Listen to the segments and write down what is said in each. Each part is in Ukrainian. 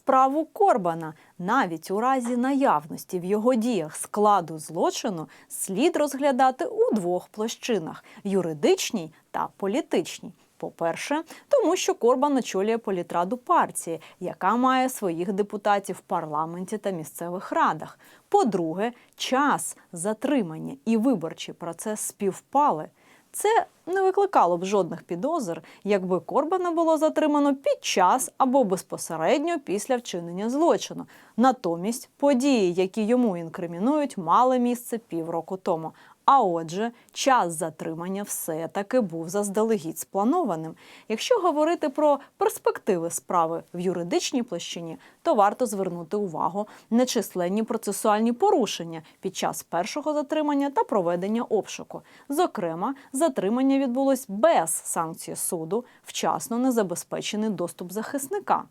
Справу Корбана навіть у разі наявності в його діях складу злочину слід розглядати у двох площинах юридичній та політичній. По-перше, тому що Корбан очолює політраду партії, яка має своїх депутатів в парламенті та місцевих радах. По-друге, час затримання і виборчий процес співпали. Це не викликало б жодних підозр, якби Корбана було затримано під час або безпосередньо після вчинення злочину. Натомість події, які йому інкримінують, мали місце півроку тому. А отже, час затримання все-таки був заздалегідь спланованим. Якщо говорити про перспективи справи в юридичній площині, то варто звернути увагу на численні процесуальні порушення під час першого затримання та проведення обшуку. Зокрема, затримання відбулось без санкції суду, вчасно не забезпечений доступ захисника.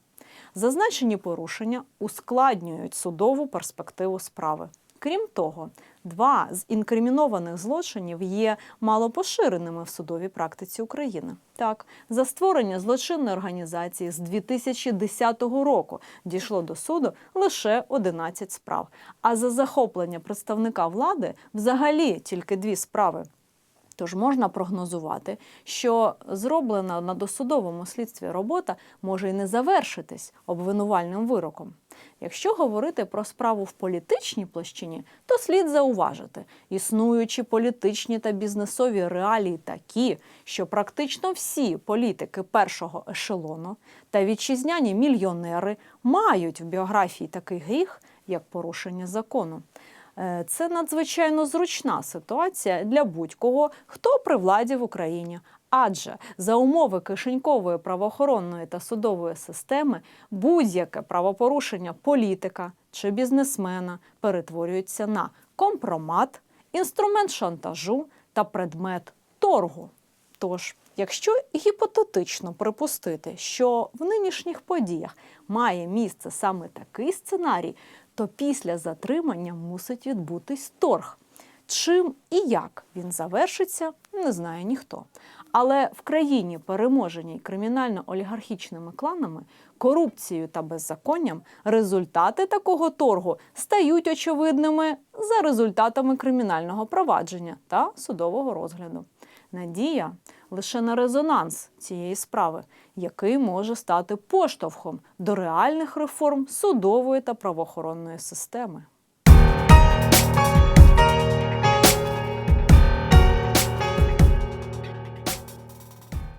Зазначені порушення ускладнюють судову перспективу справи. Крім того, два з інкримінованих злочинів є малопоширеними в судовій практиці України. Так, за створення злочинної організації з 2010 року дійшло до суду лише 11 справ. А за захоплення представника влади взагалі тільки дві справи. Тож можна прогнозувати, що зроблена на досудовому слідстві робота може й не завершитись обвинувальним вироком. Якщо говорити про справу в політичній площині, то слід зауважити, існуючі політичні та бізнесові реалії такі, що практично всі політики першого ешелону та вітчизняні мільйонери мають в біографії такий гріх, як порушення закону. Е, Це надзвичайно зручна ситуація для будь-кого, хто при владі в Україні. Адже за умови кишенькової правоохоронної та судової системи будь-яке правопорушення політика чи бізнесмена перетворюється на компромат, інструмент шантажу та предмет торгу. Тож, якщо гіпотетично припустити, що в нинішніх подіях має місце саме такий сценарій, то після затримання мусить відбутись торг. Чим і як він завершиться, не знає ніхто. Але в країні, переможеній кримінально-олігархічними кланами, корупцією та беззаконням, результати такого торгу стають очевидними за результатами кримінального провадження та судового розгляду. Надія лише на резонанс цієї справи, який може стати поштовхом до реальних реформ судової та правоохоронної системи.